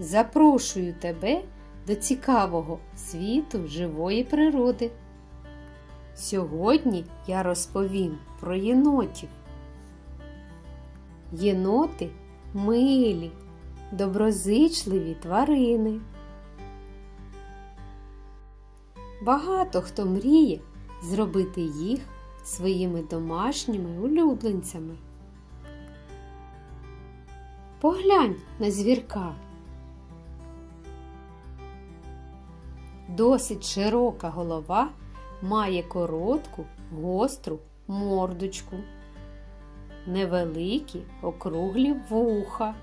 Запрошую тебе до цікавого світу живої природи. Сьогодні я розповім про єнотів. Єноти милі, доброзичливі тварини. Багато хто мріє зробити їх своїми домашніми улюбленцями. Поглянь на звірка. Досить широка голова має коротку, гостру мордочку, невеликі округлі вуха.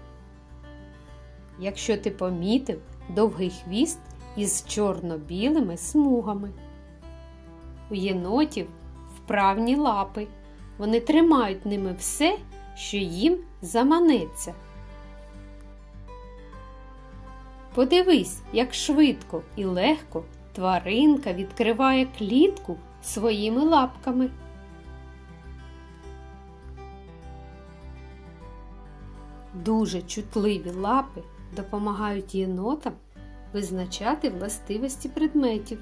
Якщо ти помітив довгий хвіст із чорно-білими смугами. У єнотів вправні лапи. Вони тримають ними все, що їм заманеться. Подивись, як швидко і легко тваринка відкриває клітку своїми лапками. Дуже чутливі лапи допомагають єнотам визначати властивості предметів,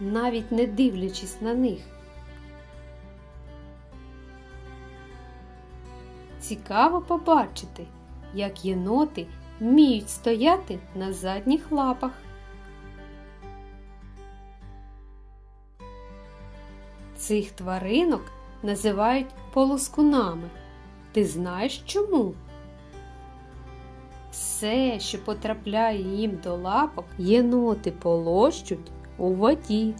навіть не дивлячись на них. Цікаво побачити, як єноти вміють стояти на задніх лапах. Цих тваринок називають полоскунами. Ти знаєш чому? Все, що потрапляє їм до лапок, єноти полощуть у воді.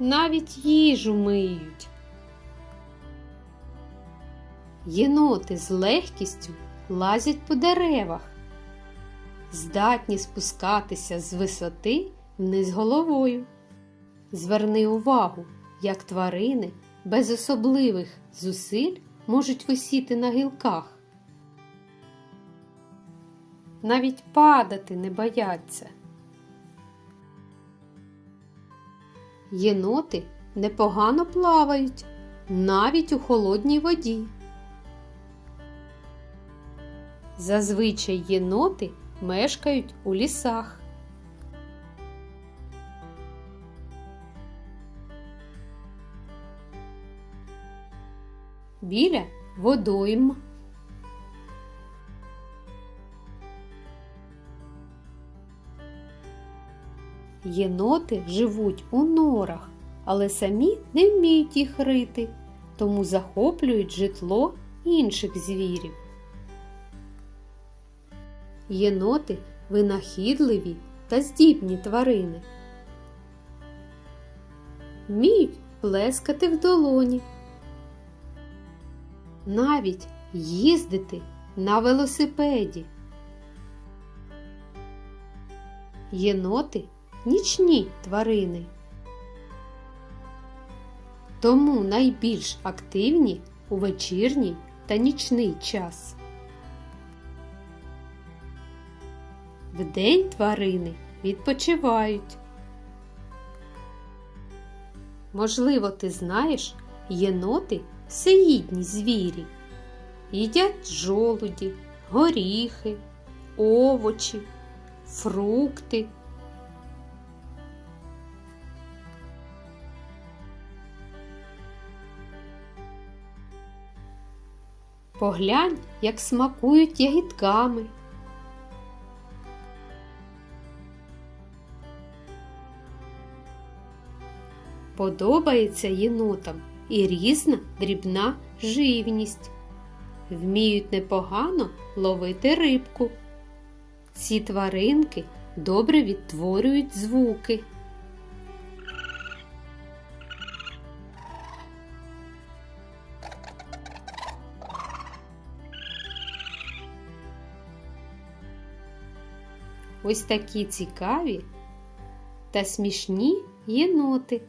Навіть їжу миють. Єноти з легкістю лазять по деревах, здатні спускатися з висоти вниз головою. Зверни увагу, як тварини без особливих зусиль можуть висіти на гілках. Навіть падати не бояться. Єноти непогано плавають навіть у холодній воді. Зазвичай єноти мешкають у лісах. Біля водойм. Єноти живуть у норах, але самі не вміють їх рити, тому захоплюють житло інших звірів. Єноти винахідливі та здібні тварини. Вміють плескати в долоні. Навіть їздити на велосипеді. Єноти нічні тварини. Тому найбільш активні у вечірній та нічний час. Вдень тварини відпочивають. Можливо, ти знаєш, єноти всеїдні звірі. Їдять жолуді, горіхи, овочі, фрукти. Поглянь, як смакують ягідками. Подобається єнотам і різна дрібна живність. Вміють непогано ловити рибку. Ці тваринки добре відтворюють звуки. Ось такі цікаві та смішні єноти.